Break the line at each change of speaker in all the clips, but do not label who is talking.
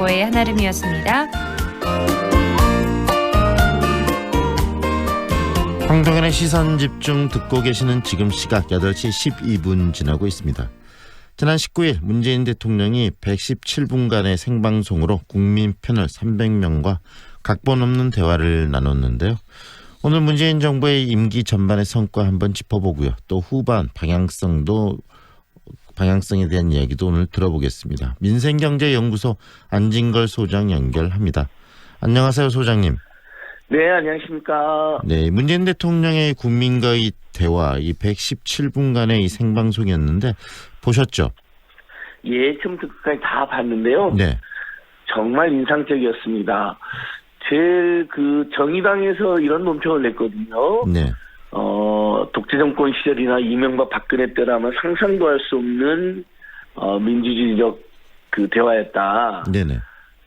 정보의 한아름이었습니다.
황동현의 시선 집중 듣고 계시는 지금 시각 8시 12분 지나고 있습니다. 지난 19일 문재인 대통령이 117분간의 생방송으로 국민 편을 300명과 각본 없는 대화를 나눴는데요. 오늘 문재인 정부의 임기 전반의 성과 한번 짚어보고요. 또 후반 방향성도 방향성에 대한 이야기도 오늘 들어보겠습니다. 민생경제연구소 안진걸 소장 연결합니다. 안녕하세요, 소장님.
네, 안녕하십니까.
네, 문재인 대통령의 국민과의 대화 이 117분간의 이 생방송이었는데 보셨죠?
예, 처음부터 끝까지 다 봤는데요.
네,
정말 인상적이었습니다. 제일 그 정의당에서 이런 논평을 냈거든요.
네,
어, 독재 정권 시절이나 이명박 박근혜 때라면 상상도 할 수 없는 어, 민주주의적 그 대화였다.
네, 네,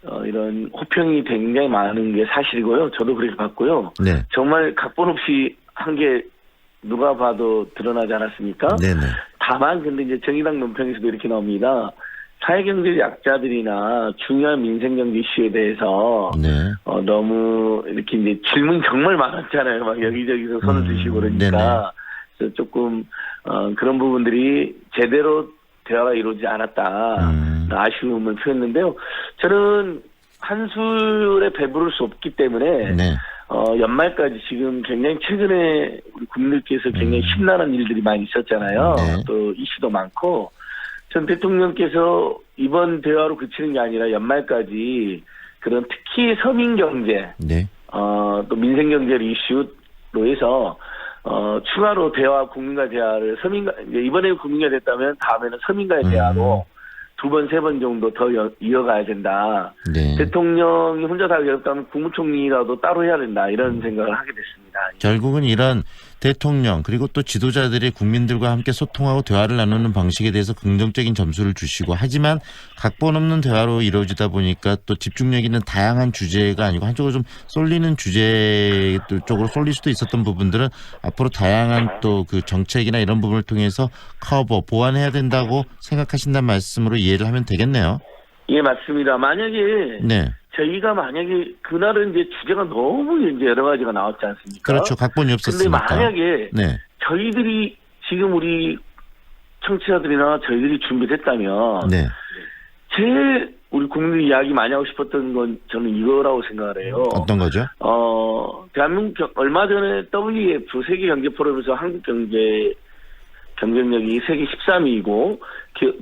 어, 이런 호평이 굉장히 많은 게 사실이고요. 저도 그렇게 봤고요.
네,
정말 각본 없이 한 게 누가 봐도 드러나지 않았습니까?
네, 네,
다만 근데 이제 정의당 논평에서도 이렇게 나옵니다. 사회경제 약자들이나 중요한 민생경제 이슈에 대해서
네,
어, 너무 이렇게 이제 질문 정말 많았잖아요. 막 여기저기서 손을
음,
드시고 그러니까
네네.
조금 어, 그런 부분들이 제대로 대화가 이루어지지 않았다.
음.
아쉬움을 표했는데요. 저는 한 술에 배부를 수 없기 때문에
네,
어, 연말까지 지금 굉장히 최근에 우리 국민들께서 굉장히
음.
심란한 일들이 많이 있었잖아요.
네.
또 이슈도 많고. 전 대통령께서 이번 대화로 그치는 게 아니라 연말까지 그런 특히 서민 경제,
네,
어, 또 민생 경제 이슈로 해서 어, 추가로 대화, 국민과 대화를 서민과, 이번에 국민과 됐다면 다음에는 서민과의
음.
대화로 두 번, 세 번 정도 더 여- 이어가야 된다.
네.
대통령이 혼자 다 어렵다면 국무총리라도 따로 해야 된다 이런 생각을 하게 됐습니다.
결국은 이런 대통령 그리고 또 지도자들이 국민들과 함께 소통하고 대화를 나누는 방식에 대해서 긍정적인 점수를 주시고 하지만 각본 없는 대화로 이루어지다 보니까 또 집중력 있는 다양한 주제가 아니고 한쪽으로 좀 쏠리는 주제 쪽으로 쏠릴 수도 있었던 부분들은 앞으로 다양한 또 그 정책이나 이런 부분을 통해서 커버 보완해야 된다고 생각하신다는 말씀으로 이해를 하면 되겠네요.
예 맞습니다. 만약에
네,
저희가 만약에 그날은 이제 주제가 너무 이제 여러 가지가 나왔지 않습니까?
그렇죠. 각본이
근데
없었으니까.
만약에
네,
저희들이 지금 우리 청취자들이나 저희들이 준비됐다면
네,
제일 우리 국민들 이야기 많이 하고 싶었던 건 저는 이거라고 생각을 해요.
어떤 거죠?
어, 대한민국 경- 얼마 전에 WEF 세계 경제 포럼에서 한국 경제 경쟁력이 세계 13위이고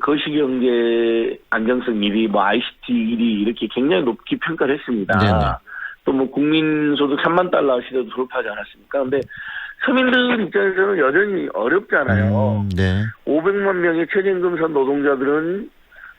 거시 경제 안정성 1위, 뭐 ICT 1위 이렇게 굉장히 높게 평가를 했습니다. 또 뭐 국민 소득 3만 달러 시대도 돌파하지 않았습니까? 근데 서민들 입장에서는 여전히 어렵잖아요.
음, 네.
500만 명의 최저임금 선 노동자들은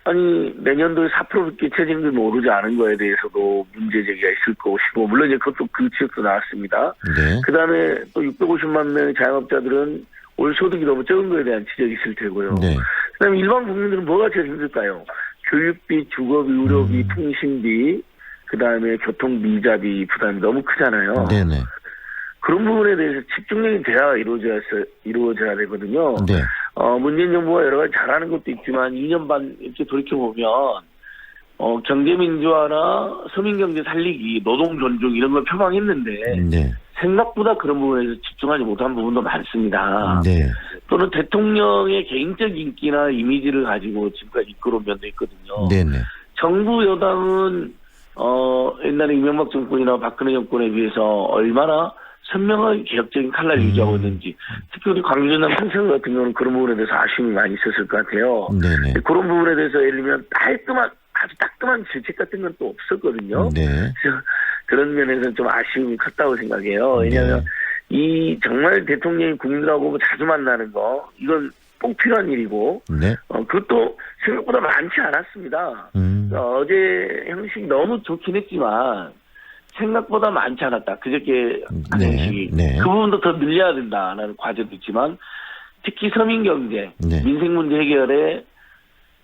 아니 내년도에 4%밖에 최저임금이 오르지 않은 거에 대해서도 문제 제기가 있을 것이고 물론 이제 그것도 그 지역도 나왔습니다.
네.
그 다음에 또 650만 명의 자영업자들은 올 소득이 너무 적은 거에 대한 지적이 있을 테고요.
네.
그다음에 일반 국민들은 뭐가 제일 힘들까요? 교육비, 주거비, 의료비,
음.
통신비, 그 다음에 교통비자비 부담이 너무 크잖아요.
네네.
그런 부분에 대해서 집중적인 대화가 이루어져야, 이루어져야 되거든요.
네.
어, 문재인 정부가 여러 가지 잘하는 것도 있지만 2년 반 이렇게 돌이켜보면 어, 경제민주화나 서민경제 살리기, 노동 존중 이런 걸 표방했는데
네.
생각보다 그런 부분에서 집중하지 못한 부분도 많습니다.
네.
또는 대통령의 개인적 인기나 이미지를 가지고 지금까지 이끌어온 면도 있거든요.
네네.
정부 여당은 어 옛날에 이명박 정권이나 박근혜 정권에 비해서 얼마나 선명하게 개혁적인 칼날을
음.
유지하고 있는지 특히 우리 광주나 평생 같은 경우는 그런 부분에 대해서 아쉬움이 많이 있었을 것 같아요.
네네.
그런 부분에 대해서 예를 들면 깔끔한 아주 따끔한 질책 같은 건 또 없었거든요.
네.
그래서 그런 면에서는 좀 아쉬움이 컸다고 생각해요. 왜냐하면
네.
이 정말 대통령이 국민들하고 자주 만나는 거 이건 꼭 필요한 일이고
네.
어, 그것도 생각보다 많지 않았습니다.
음.
어, 어제 형식이 너무 좋긴 했지만 생각보다 많지 않았다. 그저께 한
네,
형식이
네.
그 부분도 더 늘려야 된다라는 과제도 있지만 특히 서민 경제,
네.
민생 문제 해결에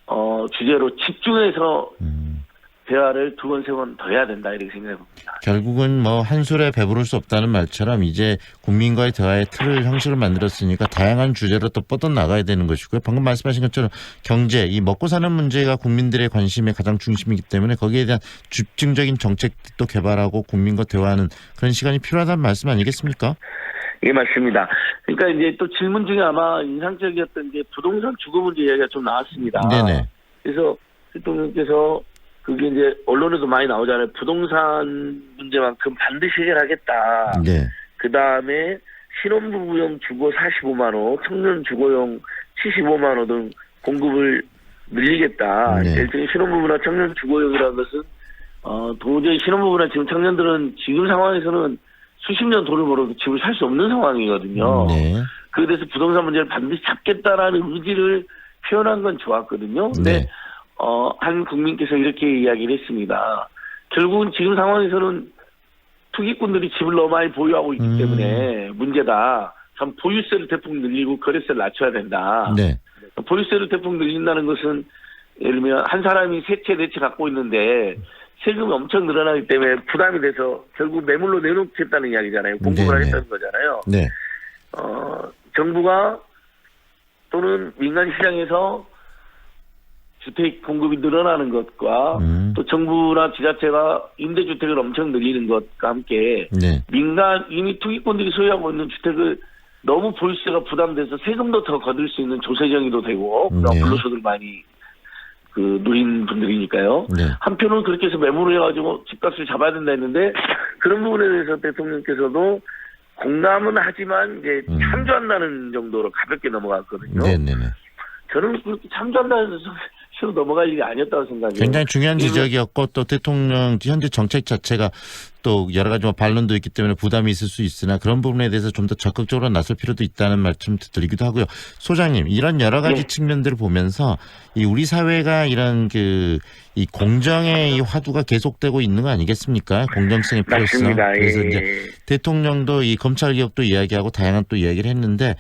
어, 주제로 집중해서
음.
대화를 두 번 세 번 더 해야 된다 이렇게 생각해 봅니다.
결국은 뭐 한 술에 배부를 수 없다는 말처럼 이제 국민과의 대화의 틀을 형식을 만들었으니까 다양한 주제로 또 뻗어 나가야 되는 것이고요. 방금 말씀하신 것처럼 경제, 이 먹고 사는 문제가 국민들의 관심의 가장 중심이기 때문에 거기에 대한 집중적인 정책도 개발하고 국민과 대화하는 그런 시간이 필요하다는 말씀 아니겠습니까?
예, 맞습니다. 그러니까 이제 또 질문 중에 아마 인상적이었던 게 부동산 주거 문제 이야기가 좀 나왔습니다.
네네.
그래서 대통령께서 그게 이제 언론에도 많이 나오잖아요. 부동산 문제만큼 반드시 해결하겠다.
네.
그 다음에 신혼부부용 주거 45만 원, 청년 주거용 75만 원 등 공급을 늘리겠다.
네.
일종의 신혼부부나 청년 주거용이라는 것은 어, 도저히 신혼부부나 지금 청년들은 지금 상황에서는 수십 년 돈을 벌어도 집을 살 수 없는 상황이거든요.
네.
그에 대해서 부동산 문제를 반드시 잡겠다라는 의지를 표현한 건 좋았거든요. 근데
네.
어, 한 국민께서 이렇게 이야기를 했습니다. 결국은 지금 상황에서는 투기꾼들이 집을 너무 많이 보유하고 있기
음.
때문에 문제다. 참 보유세를 대폭 늘리고 거래세를 낮춰야 된다.
네.
보유세를 대폭 늘린다는 것은 예를 들면 한 사람이 세 채 네 채 갖고 있는데 세금이 엄청 늘어나기 때문에 부담이 돼서 결국 매물로 내놓겠다는 이야기잖아요. 공급을
네네.
하겠다는 거잖아요.
네.
어, 정부가 또는 민간 시장에서 주택 공급이 늘어나는 것과
음.
또 정부나 지자체가 임대주택을 엄청 늘리는 것과 함께
네.
민간 이미 투기꾼들이 소유하고 있는 주택을 너무 보유세가 부담돼서 세금도 더 거둘 수 있는 조세정의도 되고
네.
불로소득 많이 그 누린 분들이니까요.
네.
한편으로는 그렇게 해서 매물을 해가지고 집값을 잡아야 된다 했는데 그런 부분에 대해서 대통령께서도 공감은 하지만 이제
음.
참조한다는 정도로 가볍게 넘어갔거든요.
네네네.
저는 그렇게 참조한다는 식으로 넘어갈 일이 아니었다고 생각해요.
굉장히 중요한 지적이었고 또 대통령 현재 정책 자체가 또 여러 가지 뭐 반론도 있기 때문에 부담이 있을 수 있으나 그런 부분에 대해서 좀 더 적극적으로 나설 필요도 있다는 말씀 드리기도 하고요. 소장님 이런 여러 가지
네.
측면들을 보면서 이 우리 사회가 이런 그 이 공정의 이 화두가 계속되고 있는 거 아니겠습니까? 공정성의 필요성.
맞습니다.
그래서
예.
이제 대통령도 이 검찰 개혁도 이야기하고 다양한 또 이야기를 했는데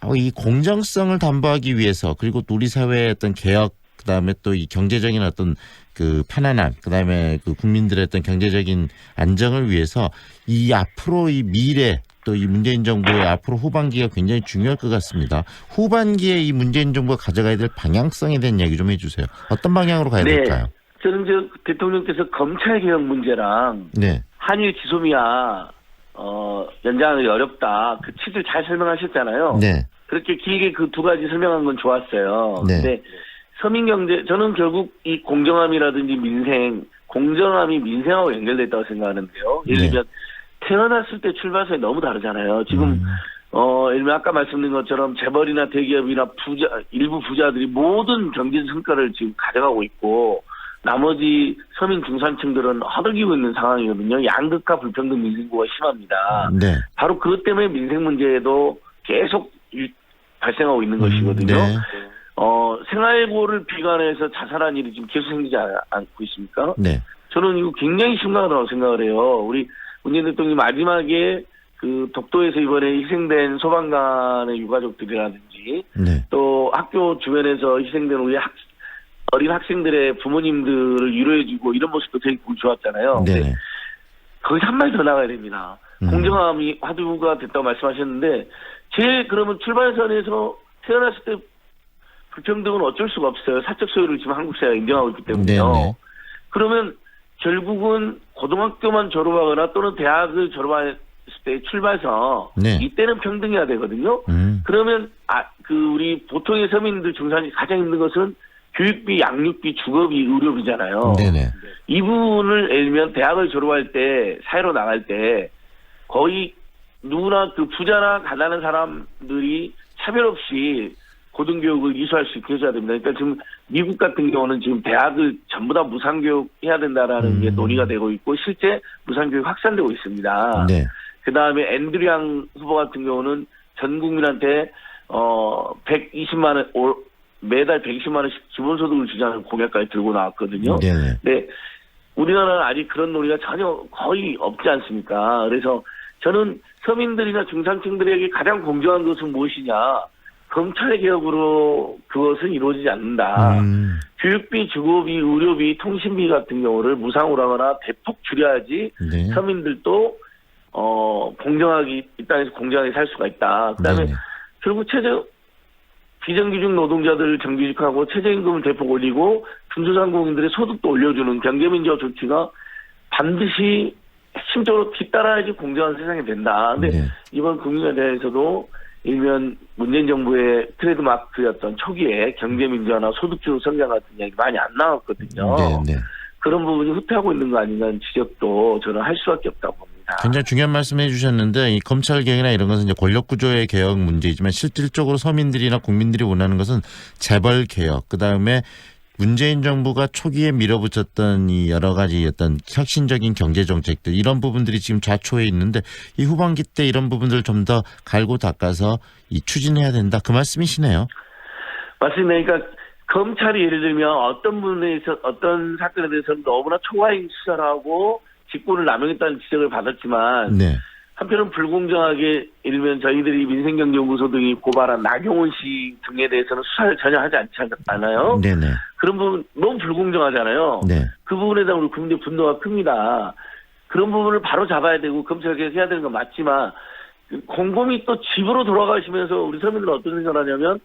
어, 이 공정성을 담보하기 위해서 그리고 또 우리 사회의 어떤 개혁 그다음에 또 이 경제적인 어떤 그 편안함 그다음에 그 국민들의 어떤 경제적인 안정을 위해서 이 앞으로 이 미래 또 이 문재인 정부의 앞으로 후반기가 굉장히 중요할 것 같습니다. 후반기에 이 문재인 정부가 가져가야 될 방향성에 대한 얘기 좀 해주세요. 어떤 방향으로 가야
네.
될까요?
저는 저 대통령께서 검찰 개혁 문제랑
네,
한일 지소미아 어, 연장하기 어렵다. 그 취지를 잘 설명하셨잖아요.
네,
그렇게 길게 그 두 가지 설명한 건 좋았어요.
네.
근데 서민 경제 저는 결국 이 공정함이라든지 민생 공정함이 민생하고 연결됐다고 생각하는데요. 예를
네.
들면 태어났을 때 출발선이 너무 다르잖아요. 지금
음,
어, 예를 들면 아까 말씀드린 것처럼 재벌이나 대기업이나 부자, 일부 부자들이 모든 경제 성과를 지금 가져가고 있고, 나머지 서민 중산층들은 허덕이고 있는 상황이거든요. 양극화 불평등 민생구가 심합니다.
네,
바로 그것 때문에 민생 문제도 계속 유- 발생하고 있는
음,
것이거든요.
네.
어, 생활고를 비관해서 자살한 일이 지금 계속 생기지 않- 않고 있습니까?
네,
저는 이거 굉장히 심각하다고 생각을 해요. 우리 문재인 대통령이 마지막에 그 독도에서 이번에 희생된 소방관의 유가족들이라든지
네,
또 학교 주변에서 희생된 우리 학, 어린 학생들의 부모님들을 위로해주고 이런 모습도 되게 보기 좋았잖아요.
네.
거기서 한발 더 나가야 됩니다.
음.
공정함이 화두가 됐다고 말씀하셨는데 제 그러면 출발선에서 태어났을 때 불평등은 어쩔 수가 없어요. 사적 소유를 지금 한국 사회가 인정하고 있기 때문에요.
네, 네.
그러면 결국은 고등학교만 졸업하거나 또는 대학을 졸업했을 때 출발선
네.
이때는 평등해야 되거든요.
음,
그러면 아 그 우리 보통의 서민들 중산이 가장 힘든 것은 교육비, 양육비, 주거비, 의료비잖아요.
네, 네.
이 부분을 예를 들면 대학을 졸업할 때 사회로 나갈 때 거의 누구나 그 부자나 가난한 사람들이 차별 없이 고등교육을 이수할 수 있게 해줘야 됩니다. 그러니까 지금 미국 같은 경우는 지금 대학을 전부 다 무상교육 해야 된다라는 게
음.
논의가 되고 있고 실제 무상교육 확산되고 있습니다.
네.
그 다음에 앤드류양 후보 같은 경우는 전 국민한테 어 120만 원 올- 매달 120만 원씩 기본소득을 주자는 공약까지 들고 나왔거든요.
네, 네.
네, 우리나라는 아직 그런 논의가 전혀 거의 없지 않습니까? 그래서 저는 서민들이나 중산층들에게 가장 공정한 것은 무엇이냐? 검찰 개혁으로 그것은 이루어지지 않는다.
음,
교육비, 주거비, 의료비, 통신비 같은 경우를 무상으로 하거나 대폭 줄여야지
네.
서민들도 어 공정하게 이 땅에서 공정하게 살 수가 있다. 그다음에
네네.
결국 최저 비정규직 노동자들 정규직하고 최저임금을 대폭 올리고 중소상공인들의 소득도 올려주는 경제민주화 조치가 반드시 핵심적으로 뒤따라야지 공정한 세상이 된다. 근데
네.
이번 국민에 대해서도 일면 문재인 정부의 트레이드마크였던 초기에 경제민주화나 소득주도 성장 같은 이야기 많이 안 나왔거든요.
네, 네.
그런 부분이 후퇴하고 있는 거 아닌가는 지적도 저는 할 수밖에 없다고 봅니다.
굉장히 중요한 말씀 해주셨는데 이 검찰 개혁이나 이런 것은 이제 권력 구조의 개혁 문제이지만 실질적으로 서민들이나 국민들이 원하는 것은 재벌 개혁 그 다음에 문재인 정부가 초기에 밀어붙였던 이 여러 가지 어떤 혁신적인 경제 정책들 이런 부분들이 지금 좌초해 있는데 이 후반기 때 이런 부분들을 좀더 갈고 닦아서 이 추진해야 된다 그 말씀이시네요.
맞습니다. 그러니까 검찰이 예를 들면 어떤 분에 서 어떤 사건에 대해서는 너무나 초과인 수사를 하고 직권을 남용했다는 지적을 받았지만
네,
한편은 불공정하게 일면 저희들이 민생경제연구소 등이 고발한 나경원 씨 등에 대해서는 수사를 전혀 하지 않지 않아요.
네, 네,
그런 부분 너무 불공정하잖아요.
네,
그 부분에 대한 우리 국민의 분노가 큽니다. 그런 부분을 바로 잡아야 되고 검찰 개혁해야 되는 건 맞지만 곰곰이 또 집으로 돌아가시면서 우리 서민들은 어떤 생각을 하냐면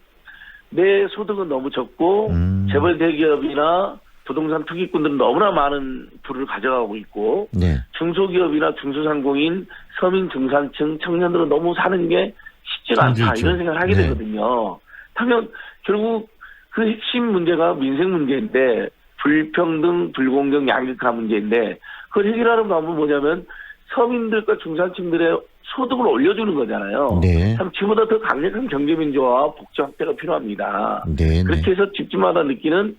내 소득은 너무 적고
음.
재벌 대기업이나 부동산 투기꾼들은 너무나 많은 부를 가져가고 있고
네,
중소기업이나 중소상공인, 서민 중산층, 청년들은 너무 사는 게 쉽지가 않다
힘들죠.
이런 생각을 하게
네.
되거든요. 하면 결국 그 핵심 문제가 민생 문제인데 불평등, 불공정, 양극화 문제인데 그걸 해결하는 방법은 뭐냐면 서민들과 중산층들의 소득을 올려주는 거잖아요.
네,
참 지금보다 더 강력한 경제민주화와 복지 확대가 필요합니다.
네, 네,
그렇게 해서 집집마다 느끼는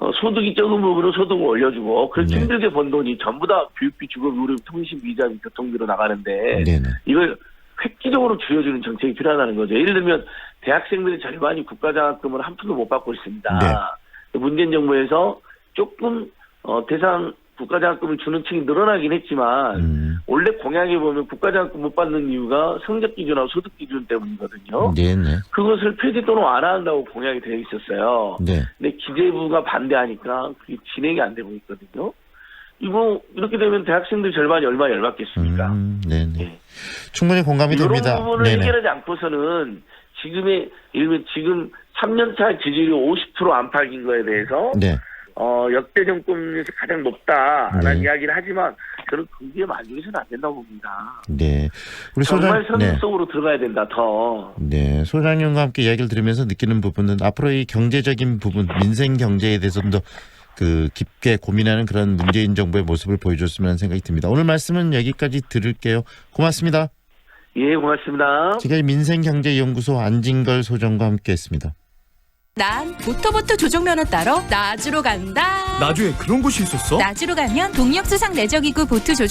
어, 소득이 적은 부분은 소득을 올려주고 그렇게
네.
힘들게 번 돈이 전부 다 교육비, 주거비, 의료비, 통신비, 이자비, 교통비로 나가는데
네, 네,
이걸 획기적으로 줄여주는 정책이 필요하다는 거죠. 예를 들면 대학생들의 절반이 국가장학금을 한 푼도 못 받고 있습니다.
네.
문재인 정부에서 조금 어, 대상 국가장학금을 주는 층이 늘어나긴 했지만
음,
원래 공약에 보면 국가장학금 못 받는 이유가 성적 기준하고 소득 기준 때문이거든요.
네, 네,
그것을 폐지 또는 완화한다고 공약이 되어 있었어요.
네.
근데 기재부가 반대하니까 그게 진행이 안 되고 있거든요. 이거 이렇게 되면 대학생들 절반이 얼마 열받겠습니까?
음, 네, 네.
예.
충분히 공감이
이런
됩니다.
부분을
네네.
해결하지 않고서는 지금의 일면 지금 3년차 지지율이 50% 안팎인 거에 대해서
네.
어, 역대 정권에서 가장 높다라는
네.
이야기를 하지만 저는 거기에 만족해서는 안 된다고 봅니다.
네. 우리
정말
소장,
선임
네.
속으로 들어가야 된다 더.
네. 소장님과 함께 이야기를 들으면서 느끼는 부분은 앞으로 이 경제적인 부분, 민생 경제에 대해서 좀 더 그 깊게 고민하는 그런 문재인 정부의 모습을 보여줬으면 하는 생각이 듭니다. 오늘 말씀은 여기까지 들을게요. 고맙습니다.
예, 고맙습니다.
지금 민생경제연구소 안진걸 소장과 함께했습니다.
난 보토보토 조종면허 따러 나주로 간다.
나주에 그런 곳이 있었어?
나주로 가면 동력수상 내적이구 보트 조종